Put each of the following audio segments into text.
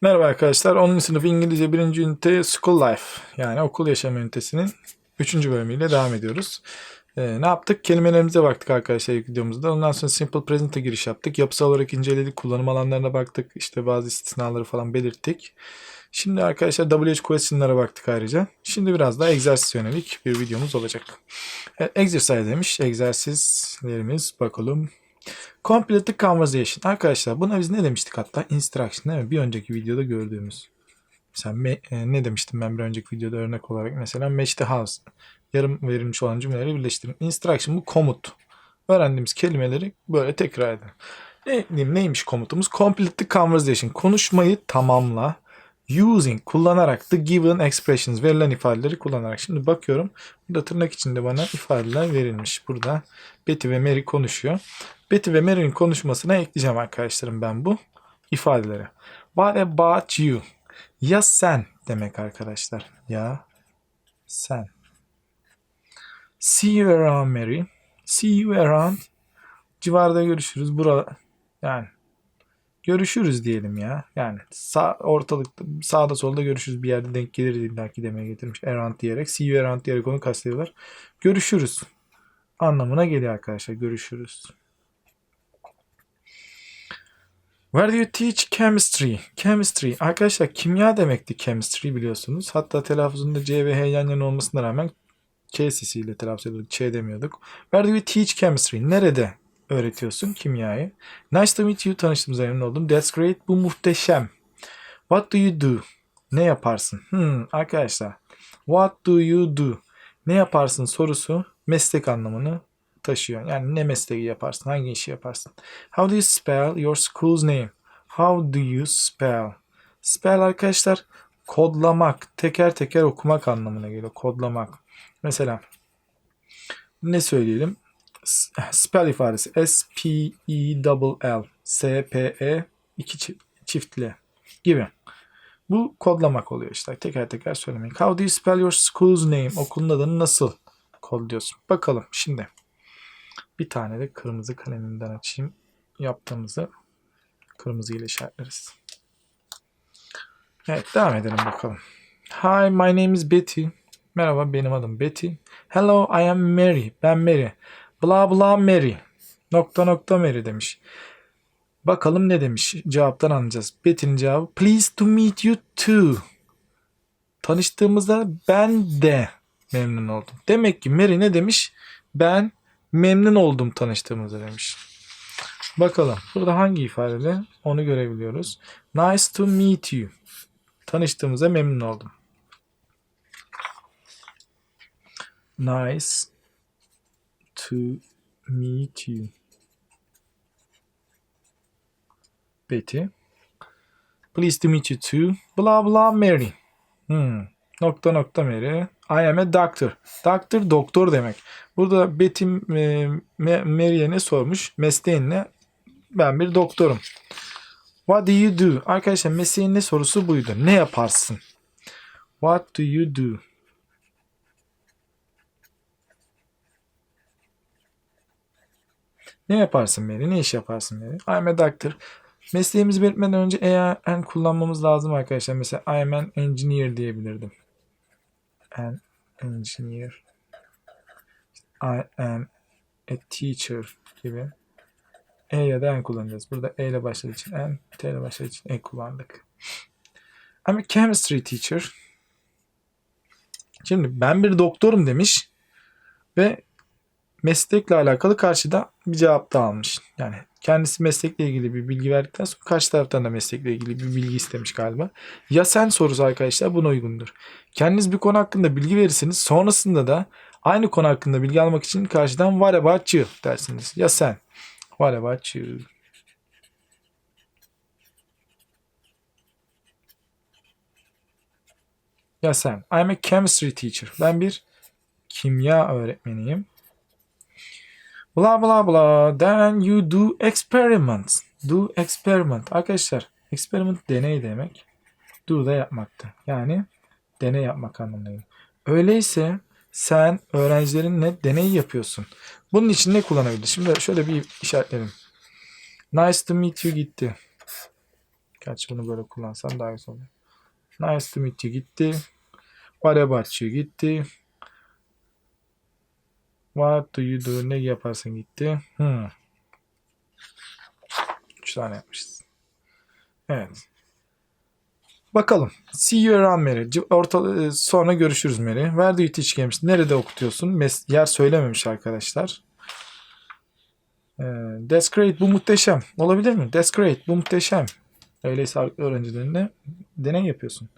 Merhaba arkadaşlar. 10. sınıf İngilizce 1. ünite School Life yani okul yaşamı ünitesinin 3. bölümüyle devam ediyoruz. Ee, ne yaptık? Kelimelerimize baktık arkadaşlar ilk videomuzda. Ondan sonra Simple Present'e giriş yaptık. Yapısal olarak inceledik. Kullanım alanlarına baktık. İşte bazı istisnaları falan belirttik. Şimdi arkadaşlar WH question'lara baktık ayrıca. Şimdi biraz daha egzersiz yönelik bir videomuz olacak. E, exercise demiş. Egzersizlerimiz bakalım. Complete the conversation. Arkadaşlar buna biz ne demiştik hatta? Instruction değil mi? Bir önceki videoda gördüğümüz. Mesela me- e, ne demiştim ben bir önceki videoda örnek olarak? Mesela match the house. Yarım verilmiş olan cümleleri birleştirin. Instruction bu komut. Öğrendiğimiz kelimeleri böyle tekrar edin. Ne neymiş komutumuz? Complete the conversation. Konuşmayı tamamla. Using kullanarak the given expressions verilen ifadeleri kullanarak. Şimdi bakıyorum. Burada tırnak içinde bana ifadeler verilmiş. Burada Betty ve Mary konuşuyor. Betty ve Mary'nin konuşmasına ekleyeceğim arkadaşlarım ben bu ifadeleri. What about you? Ya sen demek arkadaşlar. Ya sen. See you around Mary. See you around. Civarda görüşürüz. Burada yani görüşürüz diyelim ya. Yani sağ, ortalıkta sağda solda görüşürüz bir yerde denk geliriz illaki demeye getirmiş. Around diyerek. See you around diyerek onu kastediyorlar. Görüşürüz anlamına geliyor arkadaşlar. Görüşürüz. Where do you teach chemistry? Chemistry. Arkadaşlar kimya demekti chemistry biliyorsunuz. Hatta telaffuzunda C ve H yan yana olmasına rağmen K sesiyle telaffuz ediyorduk. Ç demiyorduk. Where do you teach chemistry? Nerede öğretiyorsun kimyayı? Nice to meet you. Tanıştığımıza memnun oldum. That's great. Bu muhteşem. What do you do? Ne yaparsın? Hmm, arkadaşlar. What do you do? Ne yaparsın sorusu meslek anlamını taşıyor. Yani ne mesleği yaparsın? Hangi işi yaparsın? How do you spell your school's name? How do you spell? Spell arkadaşlar kodlamak, teker teker okumak anlamına geliyor. Kodlamak. Mesela ne söyleyelim? Spell ifadesi S P E L S P E iki çift, çiftli gibi. Bu kodlamak oluyor işte. Teker teker söylemek. How do you spell your school's name? Okulun adını nasıl kodluyorsun? Bakalım şimdi. Bir tane de kırmızı kalemimden açayım. Yaptığımızı kırmızı ile işaretleriz. Evet devam edelim bakalım. Hi my name is Betty. Merhaba benim adım Betty. Hello I am Mary. Ben Mary. Bla bla Mary. Nokta nokta Mary demiş. Bakalım ne demiş? Cevaptan anlayacağız. Betty'nin cevabı Pleased to meet you too. Tanıştığımızda ben de memnun oldum. Demek ki Mary ne demiş? Ben memnun oldum tanıştığımıza demiş. Bakalım burada hangi ifadede onu görebiliyoruz. Nice to meet you. Tanıştığımıza memnun oldum. Nice to meet you. Betty. Pleased to meet you too. Blah blah Mary. Hmm. Nokta nokta Mary. I am a doctor. Doctor doktor demek. Burada Betty e, Me- Mary'e ne sormuş? Mesleğin ne? Ben bir doktorum. What do you do? Arkadaşlar mesleğin ne sorusu buydu. Ne yaparsın? What do you do? Ne yaparsın Mary? Ne iş yaparsın Mary? I am a doctor. Mesleğimizi belirtmeden önce en kullanmamız lazım arkadaşlar. Mesela I am an engineer diyebilirdim. An engineer. I am a teacher gibi. E ya da en kullanacağız. Burada E ile başladığı için en, T ile başladığı için E kullandık. I'm a chemistry teacher. Şimdi ben bir doktorum demiş ve meslekle alakalı karşıda bir cevap da almış. Yani kendisi meslekle ilgili bir bilgi verdikten sonra karşı taraftan da meslekle ilgili bir bilgi istemiş galiba. Ya sen sorusu arkadaşlar buna uygundur. Kendiniz bir konu hakkında bilgi verirsiniz. Sonrasında da aynı konu hakkında bilgi almak için karşıdan what about dersiniz. Ya sen. What about? Ya sen. I'm a chemistry teacher. Ben bir kimya öğretmeniyim. Bla bla bla. Then you do experiments. Do experiment. Arkadaşlar experiment deney demek. Do da yapmaktı. Yani deney yapmak anlamına. Öyleyse sen öğrencilerinle deney yapıyorsun. Bunun için ne kullanabilir? Şimdi şöyle bir işaretleyelim. Nice to meet you gitti. Gerçi bunu böyle kullansam daha güzel oluyor. Nice to meet you gitti. What about you gitti. What do you do? Ne yaparsın gitti. Hmm. Üç tane yapmışız. Evet. Bakalım. See you around Mary. Orta, e, sonra görüşürüz Mary. Where do you teach games? Nerede okutuyorsun? Mes- yer söylememiş arkadaşlar. Ee, that's great. Bu muhteşem. Olabilir mi? That's great. Bu muhteşem. Öyleyse öğrencilerine deney yapıyorsun.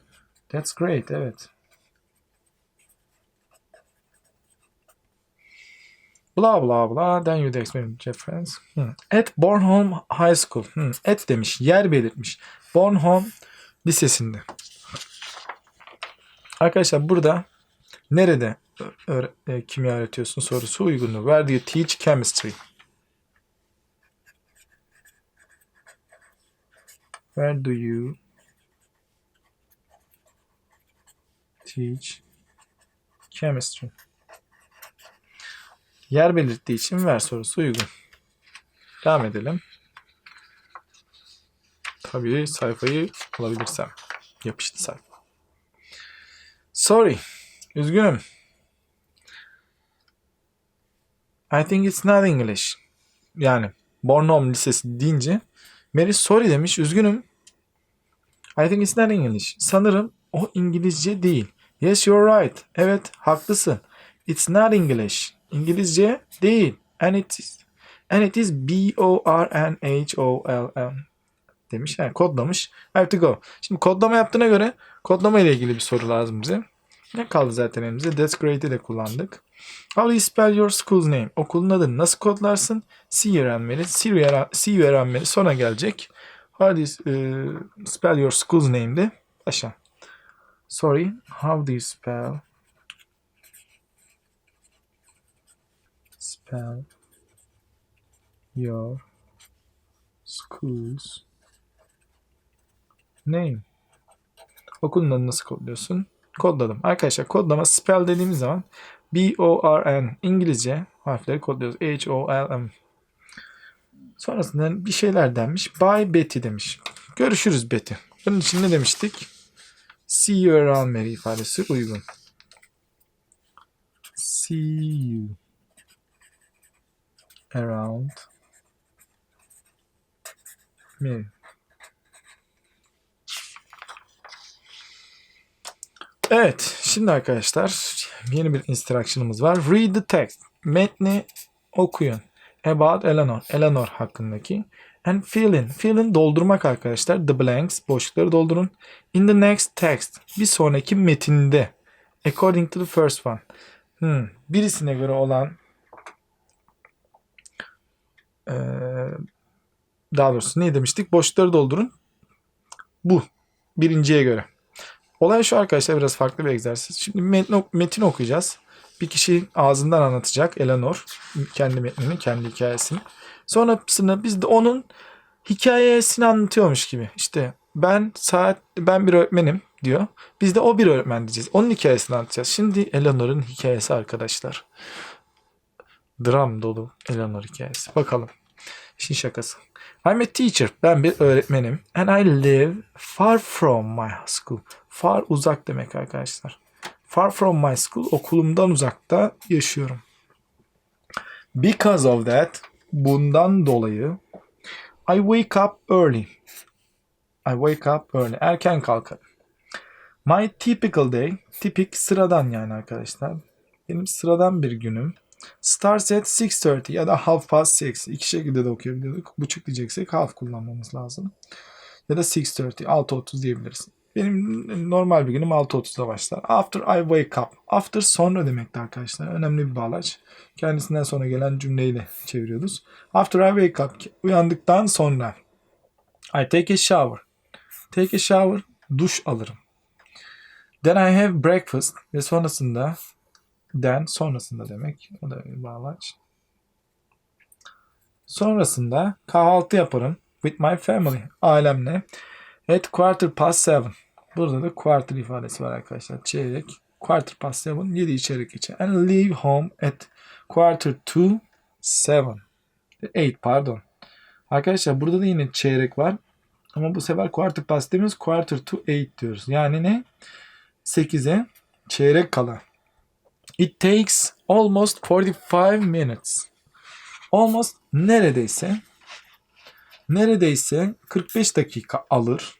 That's great. Evet. Blah blah blah. Then you experiment reference. Hmm. At Bornholm High School. Hmm. At demiş. Yer belirtmiş. Bornholm Lisesi'nde. Arkadaşlar burada nerede e, kimya öğretiyorsun sorusu uygundur. Where do you teach chemistry? Where do you teach chemistry? Yer belirttiği için ver sorusu uygun. Devam edelim. Tabii sayfayı alabilirsem. Yapıştı sayfa. Sorry. Üzgünüm. I think it's not English. Yani Bornholm Lisesi deyince Mary sorry demiş. Üzgünüm. I think it's not English. Sanırım o İngilizce değil. Yes you're right. Evet haklısın. It's not English. İngilizce değil. And it is and it is B O R N H O L M demiş. Yani kodlamış. I have to go. Şimdi kodlama yaptığına göre kodlama ile ilgili bir soru lazım bize. Ne kaldı zaten elimizde? That's great'i de kullandık. How do you spell your school's name? Okulun adını nasıl kodlarsın? See you öğrenmeli. You öğrenmeli. Sonra gelecek. How do you e, spell your school's name de aşağı. Sorry. How do you spell spell your school's name? Okulun adını nasıl kodluyorsun? Kodladım. Arkadaşlar kodlama spell dediğimiz zaman B-O-R-N İngilizce harfleri kodluyoruz. H-O-L-M Sonrasında bir şeyler denmiş. Bye Betty demiş. Görüşürüz Betty. Bunun için ne demiştik? See you around Mary ifadesi uygun. See you around Mary. Evet, şimdi arkadaşlar yeni bir instruction'ımız var. Read the text. Metni okuyun. About Eleanor. Eleanor hakkındaki. And fill in. Fill in doldurmak arkadaşlar. The blanks. Boşlukları doldurun. In the next text. Bir sonraki metinde. According to the first one. Hmm, Birisine göre olan eee, daha doğrusu ne demiştik? Boşlukları doldurun. Bu. Birinciye göre. Olay şu arkadaşlar biraz farklı bir egzersiz. Şimdi metin, metin okuyacağız. Bir kişi ağzından anlatacak Eleanor. Kendi metnini, kendi hikayesini. Sonrasında biz de onun hikayesini anlatıyormuş gibi. İşte ben saat ben bir öğretmenim diyor. Biz de o bir öğretmen diyeceğiz. Onun hikayesini anlatacağız. Şimdi Eleanor'un hikayesi arkadaşlar. Dram dolu Eleanor hikayesi. Bakalım. İşin şakası. I'm a teacher. Ben bir öğretmenim. And I live far from my school. Far uzak demek arkadaşlar. Far from my school. Okulumdan uzakta yaşıyorum. Because of that. Bundan dolayı I wake up early. I wake up early. Erken kalkarım. My typical day. Tipik sıradan yani arkadaşlar. Benim sıradan bir günüm. Starts at 6.30 ya da half past 6. İki şekilde de okuyabiliyorduk. Buçuk diyeceksek half kullanmamız lazım. Ya da 6.30, 6.30 diyebiliriz. Benim normal bir günüm 6.30'da başlar. After I wake up. After sonra demekti arkadaşlar. Önemli bir bağlaç. Kendisinden sonra gelen cümleyle çeviriyoruz. After I wake up. Uyandıktan sonra. I take a shower. Take a shower. Duş alırım. Then I have breakfast. Ve sonrasında den sonrasında demek. O da bir bağlaç. Sonrasında kahvaltı yaparım. With my family. Ailemle. At quarter past seven. Burada da quarter ifadesi var arkadaşlar. Çeyrek. Quarter past seven. 7 çeyrek geçe. And leave home at quarter to seven. Eight pardon. Arkadaşlar burada da yine çeyrek var. Ama bu sefer quarter past demiyoruz. Quarter to eight diyoruz. Yani ne? 8'e çeyrek kala. It takes almost 45 minutes. Almost neredeyse neredeyse 45 dakika alır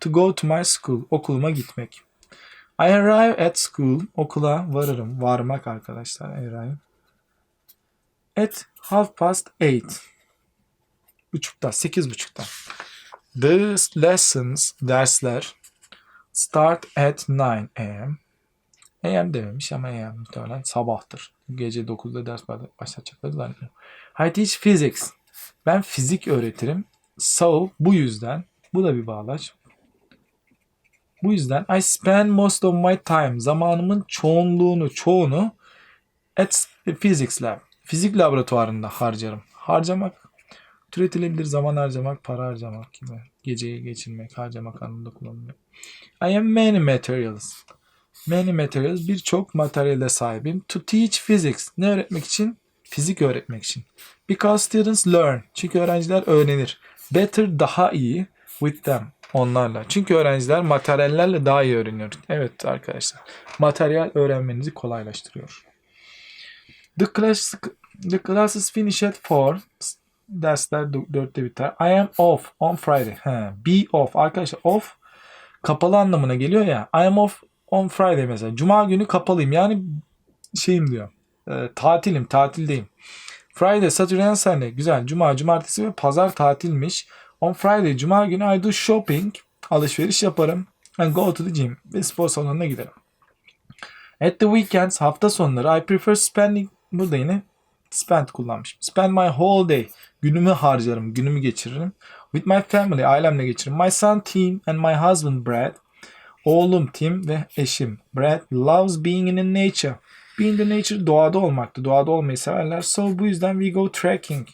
to go to my school okuluma gitmek. I arrive at school okula varırım. Varmak arkadaşlar. Arrive. At half past eight. Buçukta, sekiz buçukta. The lessons, dersler start at 9 a.m. AM dememiş ama AM muhtemelen sabahtır. Gece 9'da ders başlatacakları zannediyorum. I teach physics. Ben fizik öğretirim. So bu yüzden bu da bir bağlaç. Bu yüzden I spend most of my time zamanımın çoğunluğunu çoğunu at physics lab. Fizik laboratuvarında harcarım. Harcamak türetilebilir zaman harcamak, para harcamak gibi. Geceyi geçirmek, harcamak anlamında kullanılıyor. I am many materials. Many materials birçok materyale sahibim. To teach physics. Ne öğretmek için? Fizik öğretmek için. Because students learn. Çünkü öğrenciler öğrenir. Better daha iyi with them. Onlarla. Çünkü öğrenciler materyallerle daha iyi öğreniyor. Evet arkadaşlar. Materyal öğrenmenizi kolaylaştırıyor. The class the classes finish at 4. Dersler 4'te biter. I am off on Friday. He, be off. Arkadaşlar off kapalı anlamına geliyor ya. I am off on Friday mesela. Cuma günü kapalıyım. Yani şeyim diyor. E, tatilim, tatildeyim. Friday, Saturday and Sunday. Güzel. Cuma, cumartesi ve pazar tatilmiş. On Friday, cuma günü I do shopping. Alışveriş yaparım. And go to the gym. Ve spor salonuna giderim. At the weekends, hafta sonları I prefer spending. Burada yine spend kullanmışım. Spend my whole day. Günümü harcarım, günümü geçiririm. With my family, ailemle geçiririm. My son Tim and my husband Brad. Oğlum Tim ve eşim Brad loves being in nature. Being in nature doğada olmaktı. Doğada olmayı severler. So bu yüzden we go trekking.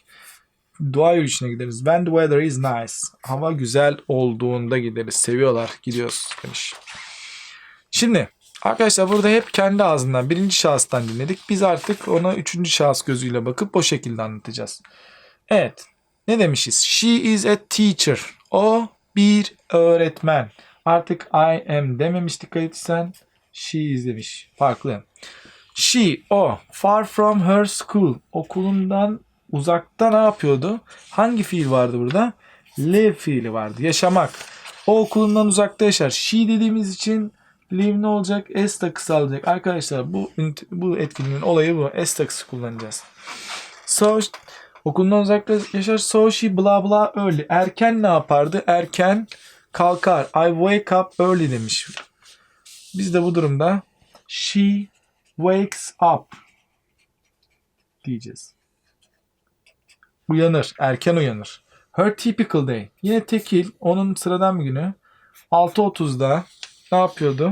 Doğa yürüyüşüne gideriz. When the weather is nice. Hava güzel olduğunda gideriz. Seviyorlar. Gidiyoruz demiş. Şimdi arkadaşlar burada hep kendi ağzından birinci şahıstan dinledik. Biz artık ona üçüncü şahıs gözüyle bakıp o şekilde anlatacağız. Evet. Ne demişiz? She is a teacher. O bir öğretmen. Artık I am dememiş dikkat etsen. She is demiş. Farklı. She, o, far from her school. Okulundan uzakta ne yapıyordu? Hangi fiil vardı burada? Live fiili vardı. Yaşamak. O okulundan uzakta yaşar. She dediğimiz için live ne olacak? S takısı alacak. Arkadaşlar bu bu etkinliğin olayı bu. S takısı kullanacağız. So okulundan uzakta yaşar. So she bla bla early. Erken ne yapardı? Erken kalkar. I wake up early demiş. Biz de bu durumda she wakes up diyeceğiz. Uyanır, erken uyanır. Her typical day. Yine tekil, onun sıradan bir günü. 6.30'da ne yapıyordu?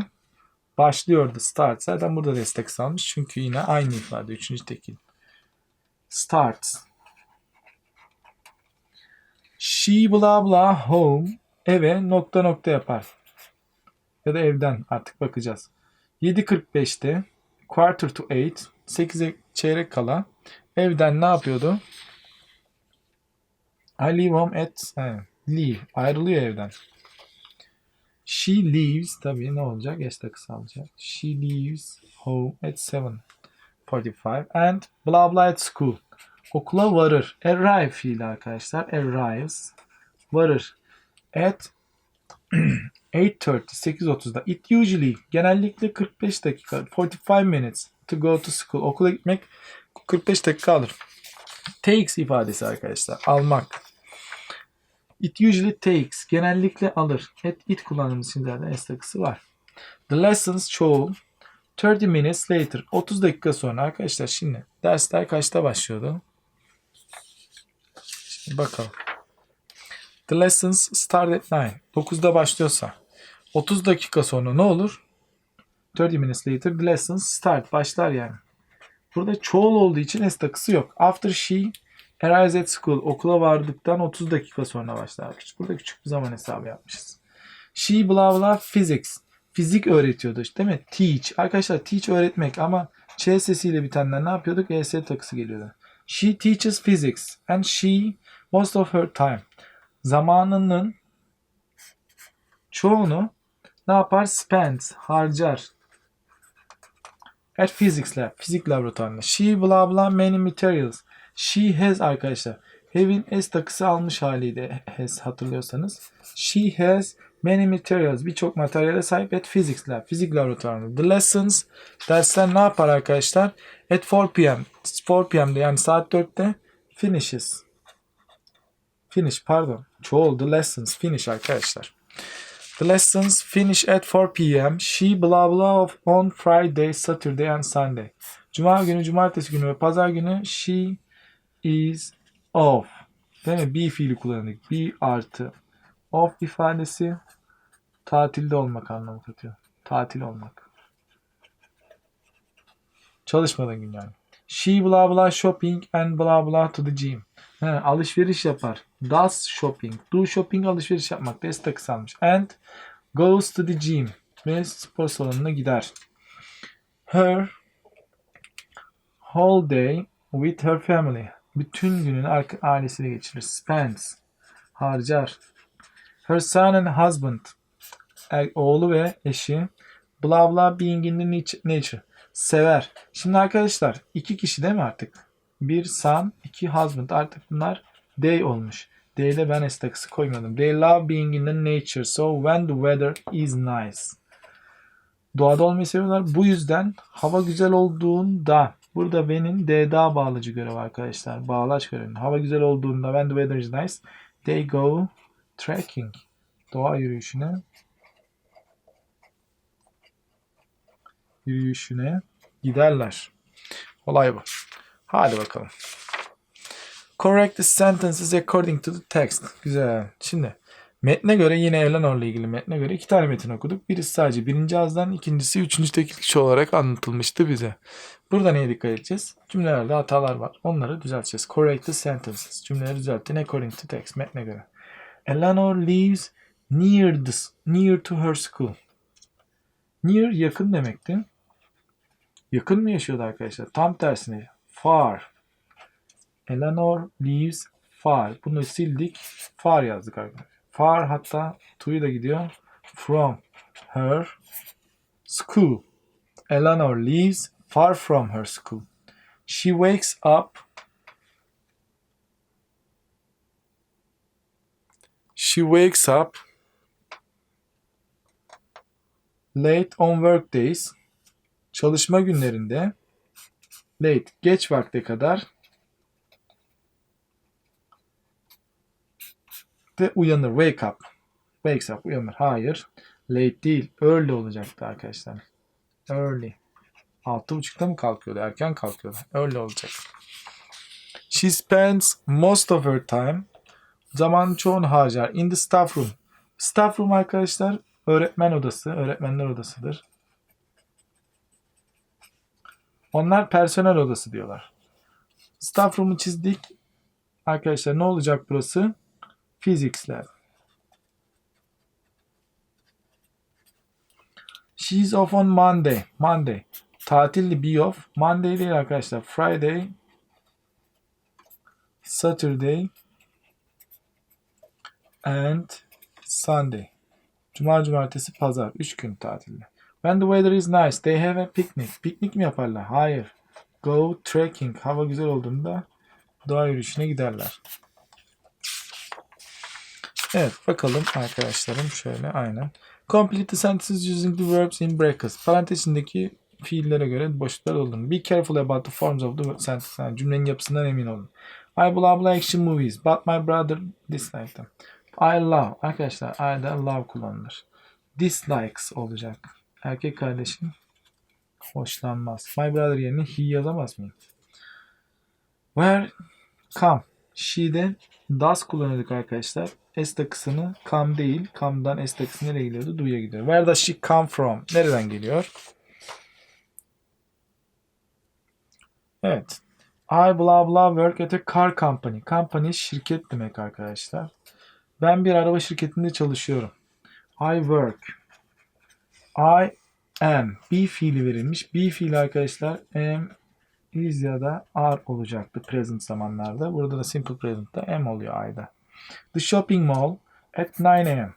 Başlıyordu. Start. Zaten burada destek salmış. Çünkü yine aynı ifade. Üçüncü tekil. Start. She blah blah home. Eve nokta nokta yapar. Ya da evden artık bakacağız. 7.45'te quarter to 8 8'e çeyrek kala evden ne yapıyordu? I leave home at he, leave. Ayrılıyor evden. She leaves tabii ne olacak? S takısı alacak. She leaves home at 7.45 and blah blah at school. Okula varır. Arrive fiili arkadaşlar. Arrives. Varır. At 8.30, 8.30'da. It usually, genellikle 45 dakika, 45 minutes to go to school. Okula gitmek 45 dakika alır. Takes ifadesi arkadaşlar. Almak. It usually takes. Genellikle alır. At it kullandığımız için zaten S var. The lessons çoğu 30 minutes later. 30 dakika sonra arkadaşlar şimdi dersler kaçta başlıyordu? Şimdi bakalım. The lessons start at 9. 9'da başlıyorsa 30 dakika sonra ne olur? 30 minutes later the lessons start. Başlar yani. Burada çoğul olduğu için S takısı yok. After she arrives at school. Okula vardıktan 30 dakika sonra başlar. Burada küçük bir zaman hesabı yapmışız. She blah blah physics. Fizik öğretiyordu işte değil mi? Teach. Arkadaşlar teach öğretmek ama Ç sesiyle bitenler ne yapıyorduk? ES takısı geliyordu. She teaches physics and she most of her time zamanının çoğunu ne yapar? Spends, harcar. At physics lab, fizik laboratuvarında. She blah blah many materials. She has arkadaşlar. Have'in S takısı almış haliydi has hatırlıyorsanız. She has many materials. Birçok materyale sahip at physics lab, fizik laboratuvarında. The lessons, dersler ne yapar arkadaşlar? At 4 p.m. 4 p.m.'de yani saat 4'te finishes. Finish pardon. Çoğul the lessons finish arkadaşlar. The lessons finish at 4 p.m. She blah blah of on Friday, Saturday and Sunday. Cuma günü, cumartesi günü ve pazar günü she is off. Değil mi? Be fiili kullandık. Be artı off ifadesi tatilde olmak anlamı katıyor. Tatil olmak. Çalışmadığın gün yani. She blah blah shopping and blah blah to the gym. He, alışveriş yapar. Does shopping. Do shopping alışveriş yapmak. S takısı almış. And goes to the gym. Ve spor salonuna gider. Her whole day with her family. Bütün gününü ailesiyle geçirir. Spends. Harcar. Her son and husband. Er- oğlu ve eşi. Blah blah being in the nat- nature. Sever. Şimdi arkadaşlar iki kişi değil mi artık? Bir son, iki husband. Artık bunlar they olmuş. They'de ben S takısı koymadım. They love being in the nature. So when the weather is nice. Doğada olmayı seviyorlar. Bu yüzden hava güzel olduğunda burada benim DDA bağlacı görevi arkadaşlar. Bağlaç görevi. Hava güzel olduğunda when the weather is nice they go trekking. Doğa yürüyüşüne yürüyüşüne giderler. Olay bu. Hadi bakalım. Correct the sentences according to the text. Güzel. Şimdi metne göre yine Eleanor'la ilgili metne göre iki tane metin okuduk. Birisi sadece birinci ağızdan, ikincisi üçüncü tekil kişi olarak anlatılmıştı bize. Burada neye dikkat edeceğiz? Cümlelerde hatalar var. Onları düzelteceğiz. Correct the sentences. Cümleleri düzeltin according to text. Metne göre. Eleanor lives near the, near to her school. Near yakın demekti. Yakın mı yaşıyordu arkadaşlar? Tam tersine far. Eleanor lives far. Bunu sildik. Far yazdık arkadaşlar. Far hatta to'yu da gidiyor. From her school. Eleanor lives far from her school. She wakes up She wakes up late on work days. Çalışma günlerinde late geç vakte kadar de uyanır. Wake up. Wakes up uyanır. Hayır. Late değil. Early olacaktı arkadaşlar. Early. Altı buçukta mı kalkıyordu? Erken kalkıyordu. Early olacak. She spends most of her time zaman çoğunu harcar. In the staff room. Staff room arkadaşlar öğretmen odası, öğretmenler odasıdır. Onlar personel odası diyorlar. Staff room'u çizdik. Arkadaşlar ne olacak burası? Physics. She's off on Monday. Monday. Tatilli be off. Monday değil arkadaşlar. Friday. Saturday. And Sunday. Cuma, cumartesi, pazar. 3 gün tatilde. When the weather is nice, they have a picnic. Piknik mi yaparlar? Hayır. Go trekking. Hava güzel olduğunda doğa yürüyüşüne giderler. Evet bakalım arkadaşlarım şöyle aynen. Complete the sentences using the verbs in brackets. Parantez içindeki fiillere göre boşluklar doldurun. Be careful about the forms of the sentence. Yani cümlenin yapısından emin olun. I blah blah action movies, but my brother disliked them. I love. Arkadaşlar I'da love kullanılır. Dislikes olacak. Erkek kardeşim hoşlanmaz. My brother yerine he yazamaz mıyım? Where come? She'de does kullanıyorduk arkadaşlar. S takısını come değil. Come'dan S takısı nereye gidiyordu? Do'ya gidiyor. Where does she come from? Nereden geliyor? Evet. I blah blah work at a car company. Company şirket demek arkadaşlar. Ben bir araba şirketinde çalışıyorum. I work. I am. Be fiili verilmiş. Be fiili arkadaşlar am is ya da are olacaktı present zamanlarda. Burada da simple present'ta am oluyor I'da. The shopping mall at 9 am.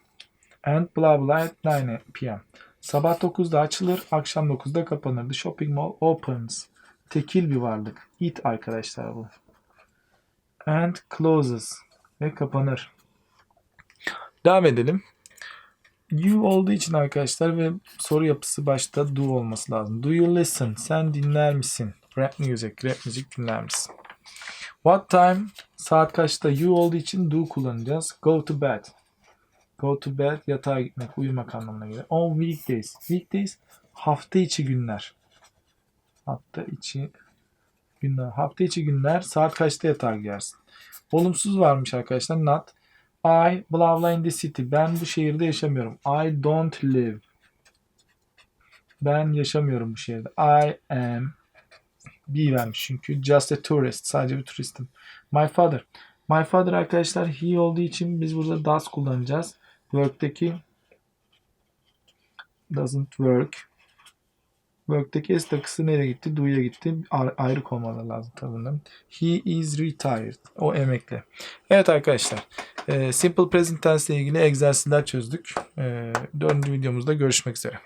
And blah blah at 9 p.m. Sabah 9'da açılır, akşam 9'da kapanır. The shopping mall opens. Tekil bir varlık. It arkadaşlar bu. And closes. Ve kapanır. Devam edelim. You olduğu için arkadaşlar ve soru yapısı başta do olması lazım. Do you listen? Sen dinler misin? Rap music. Rap müzik dinler misin? What time? Saat kaçta? You olduğu için do kullanacağız. Go to bed. Go to bed yatağa gitmek, uyumak anlamına gelir. On weekdays. Weekdays hafta içi günler. Hafta içi günler. Hafta içi günler saat kaçta yatağa girersin? Olumsuz varmış arkadaşlar. Not. I blah blah in the city. Ben bu şehirde yaşamıyorum. I don't live. Ben yaşamıyorum bu şehirde. I am B vermiş çünkü. Just a tourist. Sadece bir turistim. My father. My father arkadaşlar he olduğu için biz burada does kullanacağız. Work'teki doesn't work. Work'teki s takısı nereye gitti? Do'ya gitti. A- ayrık olmaları lazım tabii. He is retired. O emekli. Evet arkadaşlar. e, Simple Present Tense ile ilgili egzersizler çözdük. E, dördüncü videomuzda görüşmek üzere.